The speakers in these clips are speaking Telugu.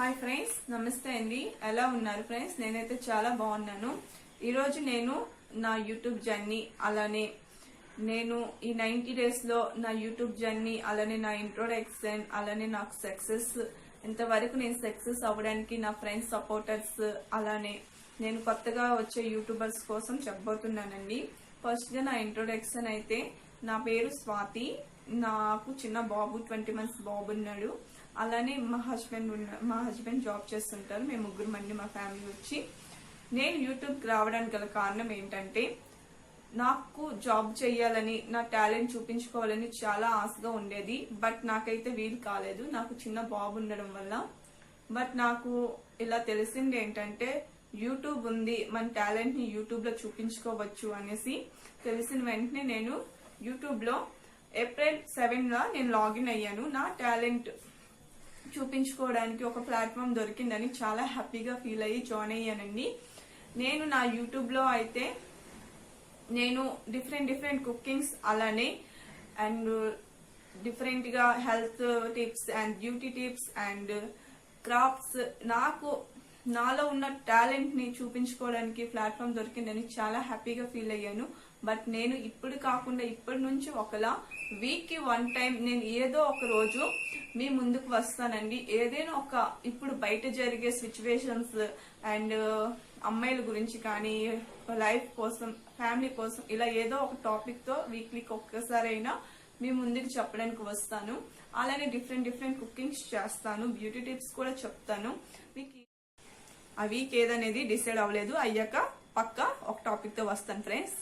హాయ్ ఫ్రెండ్స్ నమస్తే అండి. ఎలా ఉన్నారు ఫ్రెండ్స్ నేనైతే చాలా బాగున్నాను. ఈరోజు నేను నా యూట్యూబ్ జర్నీ అలానే నేను ఈ నైంటీ డేస్లో నా యూట్యూబ్ జర్నీ అలానే నా ఇంట్రొడక్షన్ అలానే నాకు సక్సెస్ ఇంతవరకు నేను సక్సెస్ అవ్వడానికి నా ఫ్రెండ్స్ సపోర్టర్స్ అలానే నేను కొత్తగా వచ్చే యూట్యూబర్స్ కోసం చెప్పబోతున్నానండి. ఫస్ట్గా నా ఇంట్రొడక్షన్ అయితే నా పేరు స్వాతి. నాకు చిన్న బాబు ట్వంటీ మంత్స్ బాబు ఉన్నాడు. అలానే మా హస్బెండ్ ఉన్న మా హస్బెండ్ జాబ్ చేస్తుంటారు. మేము ముగ్గురు మంది మా ఫ్యామిలీ వచ్చి. నేను యూట్యూబ్కి రావడానికి గల కారణం ఏంటంటే నాకు జాబ్ చేయాలని నా టాలెంట్ చూపించుకోవాలని చాలా ఆశగా ఉండేది. బట్ నాకైతే వీలు కాలేదు. నాకు చిన్న బాబు ఉండడం వల్ల. బట్ నాకు ఇలా తెలిసింది ఏంటంటే యూట్యూబ్ ఉంది. మన టాలెంట్ని యూట్యూబ్లో చూపించుకోవచ్చు అనేసి తెలిసిన వెంటనే నేను యూట్యూబ్లో ఏప్రిల్ సెవెన్ నేను లాగిన్ అయ్యాను. నా టాలెంట్ చూపించుకోవడానికి ఒక ప్లాట్ఫామ్ దొరికిందని చాలా హ్యాపీగా ఫీల్ అయ్యి జాయిన్ అయ్యానండి. నేను నా యూట్యూబ్లో అయితే నేను డిఫరెంట్ డిఫరెంట్ కుకింగ్స్ అలానే అండ్ డిఫరెంట్గా health tips and beauty tips and crafts నాకు నాలో ఉన్న టాలెంట్ని చూపించుకోవడానికి ప్లాట్ఫామ్ దొరికిందని చాలా హ్యాపీగా ఫీల్ అయ్యాను. బట్ నేను ఇప్పుడు కాకుండా ఇప్పటి నుంచి ఒకలా వీక్కి వన్ టైం నేను ఏదో ఒక రోజు మీ ముందుకు వస్తానండి. ఏదైనా ఒక ఇప్పుడు బయట జరిగే సిచ్యువేషన్స్ అండ్ uh, అమ్మాయిల గురించి కానీ లైఫ్ కోసం ఫ్యామిలీ కోసం ఇలా ఏదో ఒక టాపిక్తో వీక్లీకి ఒక్కసారైనా మీ ముందుకు చెప్పడానికి వస్తాను. అలానే డిఫరెంట్ డిఫరెంట్ కుకింగ్స్ చేస్తాను. బ్యూటీ టిప్స్ కూడా చెప్తాను. మీకు ఆ వీక్ ఏదనేది డిసైడ్ అవ్వలేదు. అయ్యాక పక్క ఒక టాపిక్తో వస్తాను ఫ్రెండ్స్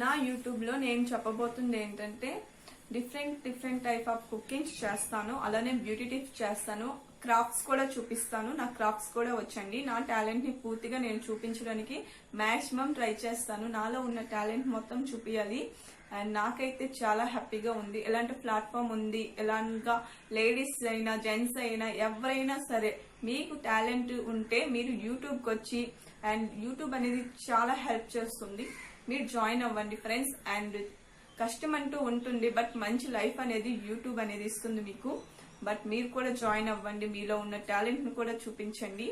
నా యూట్యూబ్లో నేను చెప్పబోతుంది ఏంటంటే different different type of cookings చేస్తాను. అలానే బ్యూటీ టిప్స్ చేస్తాను. క్రాఫ్ట్స్ కూడా చూపిస్తాను. నా క్రాఫ్ట్స్ కూడా వచ్చండి. నా టాలెంట్ని పూర్తిగా నేను చూపించడానికి మాక్సిమం ట్రై చేస్తాను. నాలో ఉన్న టాలెంట్ మొత్తం చూపించాలి అండ్ నాకైతే చాలా హ్యాపీగా ఉంది. ఎలాంటి ప్లాట్ఫామ్ ఉంది? ఎలాగా లేడీస్ అయినా జెంట్స్ అయినా ఎవరైనా సరే మీకు టాలెంట్ ఉంటే మీరు యూట్యూబ్కి వచ్చి అండ్ యూట్యూబ్ అనేది చాలా హెల్ప్ చేస్తుంది. మీరు జాయిన్ అవ్వండి ఫ్రెండ్స్ అండ్ కష్టం అంటూ ఉంటుంది బట్ మంచి లైఫ్ అనేది యూట్యూబ్ అనేది ఇస్తుంది మీకు. బట్ మీరు కూడా జాయిన్ అవ్వండి మీలో ఉన్న టాలెంట్ను కూడా చూపించండి.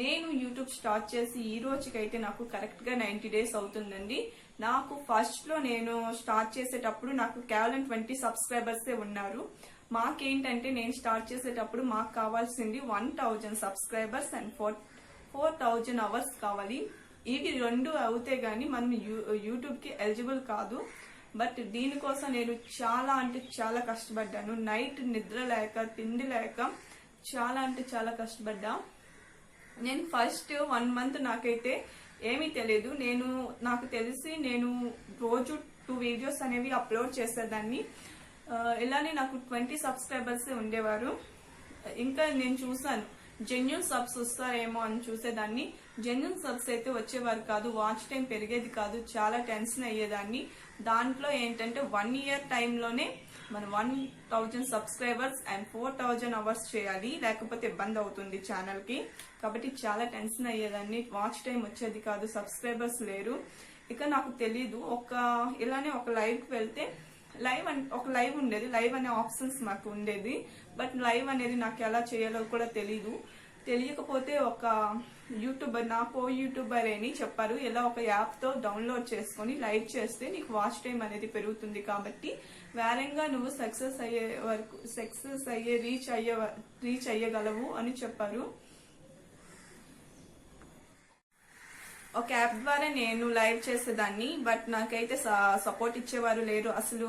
నేను యూట్యూబ్ స్టార్ట్ చేసి ఈ రోజుకైతే నాకు కరెక్ట్గా నైన్టీ డేస్ అవుతుందండి. నాకు ఫస్ట్లో నేను స్టార్ట్ చేసేటప్పుడు నాకు కేవలం ట్వంటీ సబ్స్క్రైబర్స్ ఉన్నారు. మాకేంటంటే నేను స్టార్ట్ చేసేటప్పుడు మాకు కావాల్సింది one thousand subscribers and four four thousand hours కావాలి. ఇవి రెండు అవుతే గాని మనం యూట్యూబ్కి ఎలిజిబుల్ కాదు. బట్ దీనికోసం నేను చాలా అంటే చాలా కష్టపడ్డాను. నైట్ నిద్ర లేక తిండి లేక చాలా అంటే చాలా కష్టపడ్డా. నేను ఫస్ట్ వన్ మంత్ నాకైతే ఏమీ తెలియదు నేను నాకు తెలిసి నేను రోజు టూ వీడియోస్ అనేవి అప్లోడ్ చేసేదాన్ని. ఇలానే నాకు ట్వంటీ సబ్స్క్రైబర్స్ ఉండేవారు. ఇంకా నేను చూసాను జెన్యున్ సబ్స్ వస్తారేమో అని చూసేదాన్ని. జెన్యున్ సబ్స్ అయితే వచ్చేవారు కాదు వాచ్ టైం పెరిగేది కాదు చాలా టెన్షన్ అయ్యేదాన్ని. దాంట్లో ఏంటంటే వన్ ఇయర్ టైంలోనే మన one thousand subscribers and four thousand hours చేయాలి లేకపోతే ఇబ్బంది అవుతుంది ఛానల్కి కాబట్టి చాలా టెన్షన్ అయ్యేదాన్ని. వాచ్ టైం వచ్చేది కాదు సబ్స్క్రైబర్స్ లేరు. ఇక నాకు తెలీదు ఒక ఇలానే ఒక లైవ్కి వెళ్తే లైవ్ ఒక లైవ్ ఉండేది. లైవ్ అనే ఆప్షన్స్ మాకు ఉండేది. బట్ లైవ్ అనేది నాకు ఎలా చేయాలో కూడా తెలీదు. తెలియకపోతే ఒక యూట్యూబర్ నా కో యూట్యూబర్ అని చెప్పారు. ఇలా ఒక యాప్తో డౌన్లోడ్ చేసుకొని లైవ్ చేస్తే నీకు వాచ్ టైం అనేది పెరుగుతుంది కాబట్టి వేరంగా నువ్వు సక్సెస్ అయ్యే వరకు సక్సెస్ అయ్యే రీచ్ అయ్యే రీచ్ అయ్యగలవు అని చెప్పారు. ఒక యాప్ ద్వారా నేను లైవ్ చేసేదాన్ని బట్ నాకైతే సపోర్ట్ ఇచ్చేవారు లేరు. అసలు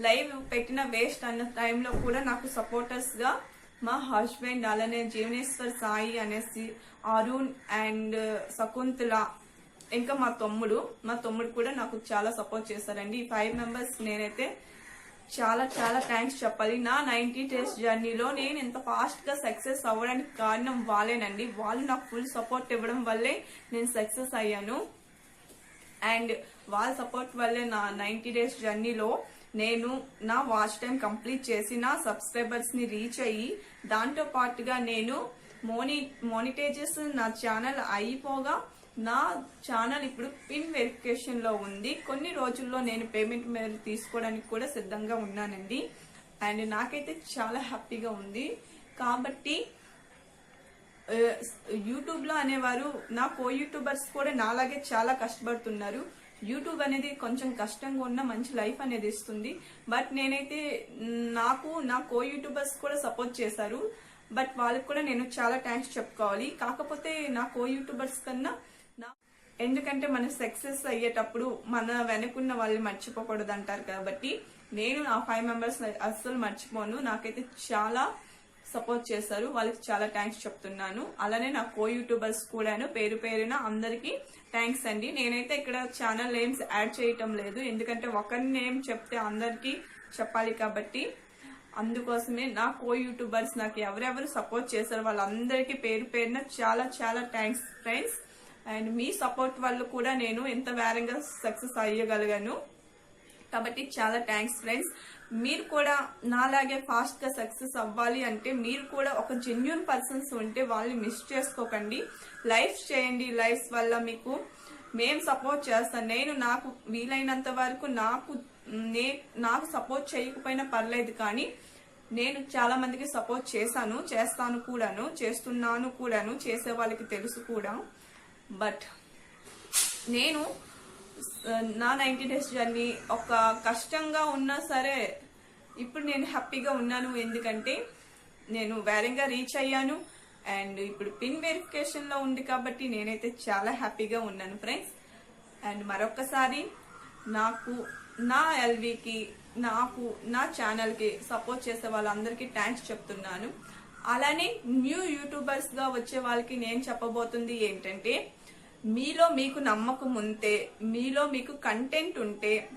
లైవ్ పెట్టిన వేస్ట్ అన్న టైంలో కూడా నాకు సపోర్టర్స్గా మా హస్బెండ్ అలానే జీవనేశ్వర్ సాయి అనేసి అరుణ్ అండ్ శకుంతల ఇంకా మా తమ్ముడు మా తమ్ముడు కూడా నాకు చాలా సపోర్ట్ చేశారండి. ఈ ఫైవ్ మెంబర్స్ నేనైతే చాలా చాలా థ్యాంక్స్ చెప్పాలి. నా నైన్టీ డేస్ జర్నీలో నేను ఇంత ఫాస్ట్గా సక్సెస్ అవ్వడానికి కారణం వాళ్ళేనండి. వాళ్ళు నాకు ఫుల్ సపోర్ట్ ఇవ్వడం వల్లే నేను సక్సెస్ అయ్యాను. అండ్ వాళ్ళ సపోర్ట్ వల్లే నా నైన్టీ డేస్ జర్నీలో నేను నా వాచ్ టైం కంప్లీట్ చేసి నా సబ్స్క్రైబర్స్ని రీచ్ అయ్యి దాంతో పాటుగా నేను మోని మోనిటైజేషన్ నా ఛానల్ అయిపోగా నా ఛానల్ ఇప్పుడు పిన్ వెరిఫికేషన్లో ఉంది. కొన్ని రోజుల్లో నేను పేమెంట్ మీద తీసుకోవడానికి కూడా సిద్ధంగా ఉన్నానండి. అండ్ నాకైతే చాలా హ్యాపీగా ఉంది. కాబట్టి యూట్యూబ్లో అనేవారు నా కో యూట్యూబర్స్ కూడా నాలాగే చాలా కష్టపడుతున్నారు. యూట్యూబ్ అనేది కొంచెం కష్టంగా ఉన్న మంచి లైఫ్ అనేది ఇస్తుంది. బట్ నేనైతే నాకు నా కో యూట్యూబర్స్ కూడా సపోర్ట్ చేశారు. బట్ వాళ్ళకి కూడా నేను చాలా థ్యాంక్స్ చెప్పుకోవాలి. కాకపోతే నా కో యూట్యూబర్స్ కన్నా ఎందుకంటే మన సక్సెస్ అయ్యేటప్పుడు మన వెనుకున్న వాళ్ళు మర్చిపోకూడదు అంటారు కాబట్టి నేను నా ఫైవ్ మెంబర్స్ అస్సలు మర్చిపోను. నాకైతే చాలా సపోర్ట్ చేశారు. వాళ్ళకి చాలా థ్యాంక్స్ చెప్తున్నాను. అలానే నా కో యూట్యూబర్స్ కూడాను పేరు పేరున అందరికీ థ్యాంక్స్ అండి. నేనైతే ఇక్కడ ఛానల్ నేమ్స్ యాడ్ చేయటం లేదు. ఎందుకంటే ఒకరి నేమ్ చెప్తే అందరికీ చెప్పాలి కాబట్టి అందుకోసమే నా కో యూట్యూబర్స్ నాకు ఎవరెవరు సపోర్ట్ చేశారు వాళ్ళందరికీ పేరు పేరున చాలా చాలా థ్యాంక్స్ ఫ్రెండ్స్ అండ్ మీ సపోర్ట్ వల్ల కూడా నేను ఎంత వేరంగా సక్సెస్ అయ్యగలిగాను. కాబట్టి చాలా థ్యాంక్స్ ఫ్రెండ్స్. మీరు కూడా నాలాగే ఫాస్ట్గా సక్సెస్ అవ్వాలి అంటే మీరు కూడా ఒక జెన్యున్ పర్సన్స్ ఉంటే వాళ్ళని మిస్ చేసుకోకండి. లైఫ్ చేయండి. లైఫ్ వల్ల మీకు మేము సపోర్ట్ చేస్తాం. నేను నాకు వీలైనంత వరకు నాకు నే నాకు సపోర్ట్ చేయకపోయినా పర్లేదు కానీ నేను చాలా మందికి సపోర్ట్ చేశాను చేస్తాను కూడాను చేస్తున్నాను కూడాను చేసే వాళ్ళకి తెలుసు కూడా. బట్ నేను నా నైన్టీ డేస్ జర్నీ ఒక కష్టంగా ఉన్నా సరే ఇప్పుడు నేను హ్యాపీగా ఉన్నాను. ఎందుకంటే నేను వేరంగా రీచ్ అయ్యాను. అండ్ ఇప్పుడు పిన్ వెరిఫికేషన్లో ఉంది కాబట్టి నేనైతే చాలా హ్యాపీగా ఉన్నాను ఫ్రెండ్స్. అండ్ మరొకసారి నాకు నా ఎల్వికి నాకు నా ఛానల్కి సపోర్ట్ చేసే వాళ్ళందరికీ థ్యాంక్స్ చెప్తున్నాను. అలానే న్యూ యూట్యూబర్స్గా వచ్చే వాళ్ళకి నేను చెప్పబోతుంది ఏంటంటే మీలో మీకు నమ్మకం ఉంటే మీలో మీకు కంటెంట్ ఉంటే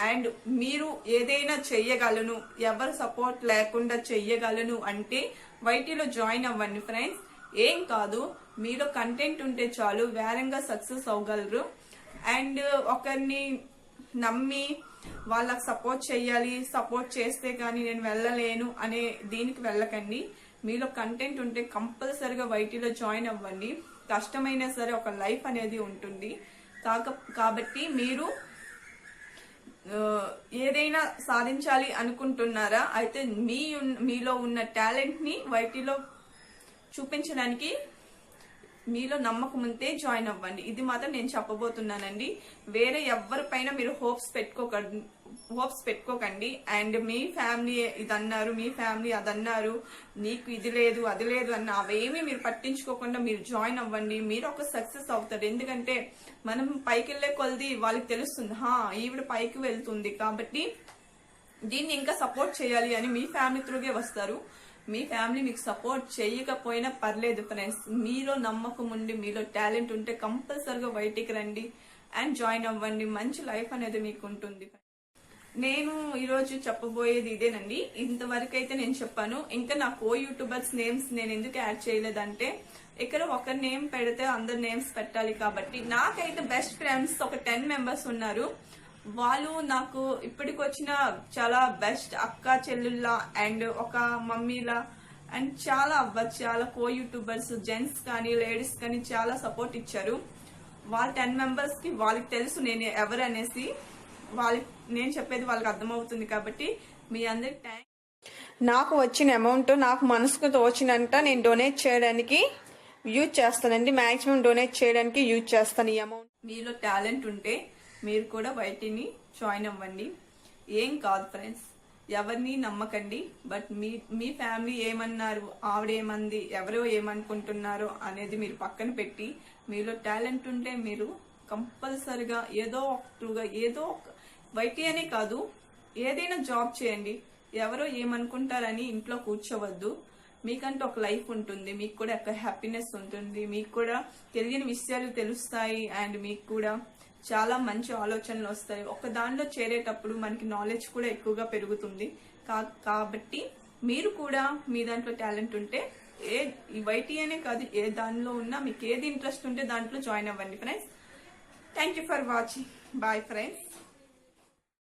అండ్ మీరు ఏదైనా చెయ్యగలను ఎవరు సపోర్ట్ లేకుండా చెయ్యగలను అంటే వైటీలో జాయిన్ అవ్వండి ఫ్రెండ్స్ ఏం కాదు మీలో కంటెంట్ ఉంటే చాలు వేరంగా సక్సెస్ అవ్వగలరు. అండ్ ఒకరిని నమ్మి వాళ్ళకి సపోర్ట్ చేయాలి సపోర్ట్ చేస్తే కానీ నేను వెళ్ళలేను అనే దీనికి వెళ్ళకండి. మీలో కంటెంట్ ఉంటే కంపల్సరిగా వైటీలో జాయిన్ అవ్వండి. కష్టమైనా సరే ఒక లైఫ్ అనేది ఉంటుంది. కాక కాబట్టి మీరు ఏదైనా సాధించాలి అనుకుంటున్నారా? అయితే మీ మీలో ఉన్న టాలెంట్ని చూపించడానికి మీలో నమ్మకం ఉంటే జాయిన్ అవ్వండి. ఇది మాత్రం నేను చెప్పబోతున్నానండి. వేరే ఎవరిపైన మీరు హోప్స్ పెట్టుకోకండి హోప్స్ పెట్టుకోకండి. అండ్ మీ ఫ్యామిలీ ఇది అన్నారు మీ ఫ్యామిలీ అది అన్నారు నీకు ఇది లేదు అది లేదు అన్న అవేమీ మీరు పట్టించుకోకుండా మీరు జాయిన్ అవ్వండి. మీరు ఒక సక్సెస్ అవుతారు. ఎందుకంటే మనం పైకి వెళ్ళే కొలది వాళ్ళకి తెలుస్తుంది. హా ఈవిడ పైకి వెళ్తుంది కాబట్టి దీన్ని ఇంకా సపోర్ట్ చేయాలి అని మీ ఫ్యామిలీ త్రూగే వస్తారు. మీ ఫ్యామిలీ మీకు సపోర్ట్ చేయకపోయినా పర్లేదు ఫ్రెండ్స్. మీలో నమ్మకం ఉండి మీలో టాలెంట్ ఉంటే కంపల్సరిగా బయటికి రండి అండ్ జాయిన్ అవ్వండి. మంచి లైఫ్ అనేది మీకు ఉంటుంది. నేను ఈరోజు చెప్పబోయేది ఇదేనండి. ఇంతవరకు అయితే నేను చెప్పాను. ఇంకా నా కో యూట్యూబర్స్ నేమ్స్ నేను ఎందుకు యాడ్ చేయలేదంటే ఇక్కడ ఒక నేమ్ పెడితే అందరు నేమ్స్ పెట్టాలి కాబట్టి. నాకైతే బెస్ట్ ఫ్రెండ్స్ ఒక టెన్ మెంబర్స్ ఉన్నారు. వాళ్ళు నాకు ఇప్పటికి వచ్చిన చాలా బెస్ట్ అక్క చెల్లుల్లా అండ్ ఒక మమ్మీలా అండ్ చాలా అవ్వ చాలా కో యూట్యూబర్స్ జెంట్స్ కానీ లేడీస్ కానీ చాలా సపోర్ట్ ఇచ్చారు. వాళ్ళ టెన్ మెంబర్స్కి వాళ్ళకి తెలుసు నేను ఎవరు అనేసి. వాళ్ళకి నేను చెప్పేది వాళ్ళకి అర్థమవుతుంది కాబట్టి మీ అందరికి థ్యాంక్ నాకు వచ్చిన అమౌంట్ నాకు మనసుకు తోచినంత నేను డొనేట్ చేయడానికి యూజ్ చేస్తానండి. మాక్సిమం డొనేట్ చేయడానికి యూజ్ చేస్తాను ఈ అమౌంట్ మీలో టాలెంట్ ఉంటే మీరు కూడా బయటిని జాయిన్ అవ్వండి. ఏం కాదు ఫ్రెండ్స్ ఎవరిని నమ్మకండి. బట్ మీ మీ ఫ్యామిలీ ఏమన్నారు? ఆవిడేమంది ఎవరో ఏమనుకుంటున్నారో అనేది మీరు పక్కన పెట్టి మీలో టాలెంట్ ఉంటే మీరు కంపల్సరిగా ఏదో ఒకటిగా ఏదో ఒక బయటి అనే కాదు ఏదైనా జాబ్ చేయండి. ఎవరో ఏమనుకుంటారని ఇంట్లో కూర్చోవద్దు. మీకంటూ ఒక లైఫ్ ఉంటుంది. మీకు కూడా ఒక హ్యాపీనెస్ ఉంటుంది. మీకు కూడా తెలియని విషయాలు తెలుస్తాయి. అండ్ మీకు కూడా చాలా మంచి ఆలోచనలు వస్తాయి. ఒక దానిలో చేరేటప్పుడు మనకి నాలెడ్జ్ కూడా ఎక్కువగా పెరుగుతుంది. కా- కాబట్టి మీరు కూడా మీ దాంట్లో టాలెంట్ ఉంటే ఏ వైటీ అనే కాదు ఏ దానిలో ఉన్నా మీకు ఏది ఇంట్రెస్ట్ ఉంటే దాంట్లో జాయిన్ అవ్వండి friends thank you for watching bye friends